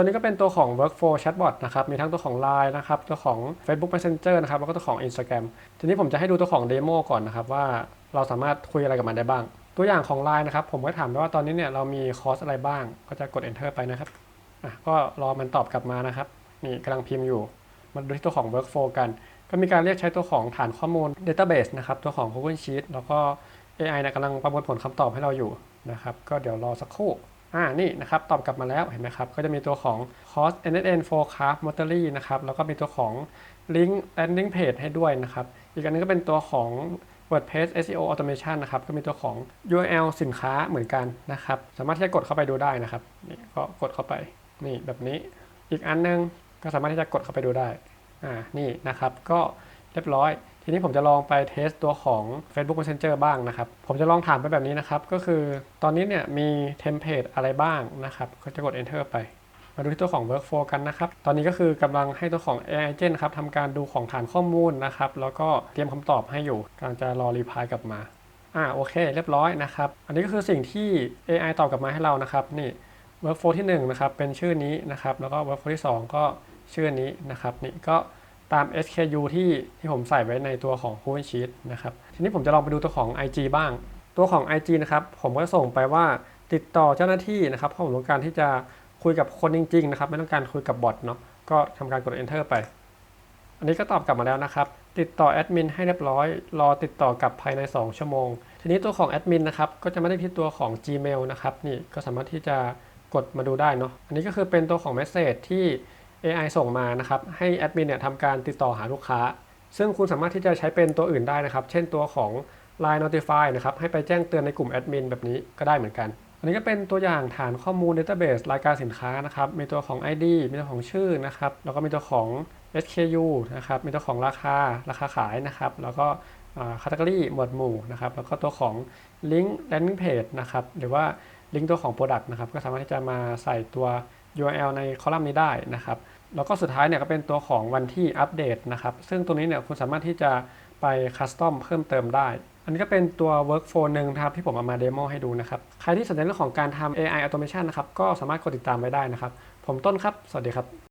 ตัวนี้ก็เป็นตัวของ workflow chatbot นะครับ มีทั้งตัวของ Line นะครับ ตัวของ Facebook Messenger นะครับ แล้วก็ตัวของ Instagram ทีนี้ผมจะให้ดูตัวของ demo ก่อนนะครับ ว่าเราสามารถคุยอะไรกับมันได้บ้าง ตัวอย่างของ Line นะครับ ผมก็ถามไปว่าตอนนี้เนี่ยเรามีคอร์สอะไรบ้าง ก็จะกด enter ไปนะครับ อะ ก็รอมันตอบกลับมานะครับ นี่กำลังพิมพ์อยู่ มาดูที่ตัวของ workflow กัน ก็มีการเรียกใช้ตัวของฐานข้อมูล database นะครับ ตัวของ Google Sheet แล้วก็ AI เนี่ยกำลังประมวลผลคำตอบให้เราอยู่นะครับ ก็เดี๋ยวรอสักครู่ อ่านี่นะครับตอบกลับมาแล้วเห็นไหมครับ ก็จะมีตัวของ cost NSN forecast monthly นะครับแล้วก็มีตัวของ link landing page ให้ด้วยนะครับ อีกอันนึงก็เป็นตัวของ WordPress SEO automation นะครับ ก็มีตัวของ URL สินค้าเหมือนกันนะครับ สามารถที่จะกดเข้าไปดูได้นะครับ นี่ก็กดเข้าไป นี่แบบนี้ อีกอันนึงก็สามารถที่จะกดเข้าไปดูได้ อ่า นี่นะครับ ก็เรียบร้อย นี้ผมจะลองไปเทสตัวของ Facebook Messenger บ้างนะครับ ผมจะลองถามไปแบบนี้นะครับ ก็คือตอนนี้เนี่ยมีเทมเพลตอะไรบ้างนะครับ ก็จะกด enter ไป มาดูที่ตัวของ workflow กันนะครับ ตอนนี้ก็คือกำลังให้ตัวของ AI agent นะครับทำการดูของฐานข้อมูลนะครับ แล้วก็เตรียมคำตอบให้อยู่กำลังจะรอรีพายกลับมา อ่าโอเค เรียบร้อยนะครับ อันนี้ก็คือสิ่งที่ AI ตอบกลับมาให้เรานะครับ นี่ workflow ที่1นะครับ เป็นชื่อนี้นะครับ แล้วก็ workflow ที่ 2 ก็ชื่อนี้นะครับ นี่ก็ ตาม SKU ที่ที่ผมใส่ไว้ในตัวของ Google Sheet นะครับ ทีนี้ผมจะลองไปดูตัวของ IG บ้าง ตัวของ IG นะครับ ผมก็ส่งไปว่าติดต่อเจ้าหน้าที่นะครับเพราะผมต้องการที่จะคุยกับคนจริง ๆ นะครับ ไม่ต้องการคุยกับบอทเนาะ ก็ทำการกด enter ไป อันนี้ก็ตอบกลับมาแล้วนะครับ ติดต่อแอดมินให้เรียบร้อย รอติดต่อกลับภายใน 2 ชั่วโมง ทีนี้ตัวของแอดมินนะครับ ก็จะไม่ได้ที่ตัวของ Gmail นะครับ นี่ก็สามารถที่จะกดมาดูได้เนาะ อันนี้ก็คือเป็นตัวของ Message ที่ AI ส่งมานะครับให้แอดมินเนี่ยทำการติดต่อหาลูกค้า ซึ่งคุณสามารถที่จะใช้เป็นตัวอื่นได้นะครับ เช่นตัวของ Line Notify นะครับให้ไปแจ้งเตือนในกลุ่มแอดมินแบบนี้ก็ได้เหมือนกัน อันนี้ก็เป็นตัวอย่างฐานข้อมูล Database รายการสินค้านะครับมีตัวของ ID มีตัวของชื่อนะครับแล้วก็มีตัวของ SKU นะครับมีตัวของราคาราคาขายนะครับแล้วก็คัต e ก o r y หมวดหมู่นะครับแล้วก็ตัวของ Link Landing Page นะครับหรือว่าลิงก์ตัวของ Product นะครับก็สามารถที่จะมาใส่ตัว URL ในคอลัมน์นี้ได้นะครับ แล้วก็สุดท้ายเนี่ยก็เป็นตัวของวันที่อัปเดตนะครับ ซึ่งตัวนี้เนี่ยคุณสามารถที่จะไปคัสตอมเพิ่มเติมได้ อันนี้ก็เป็นตัว workflow หนึ่งครับที่ผมเอามาเดโมให้ดูนะครับ ใครที่สนใจเรื่องของการทำ AI automation นะครับ ก็สามารถกดติดตามไว้ได้นะครับ ผมต้นครับ สวัสดีครับ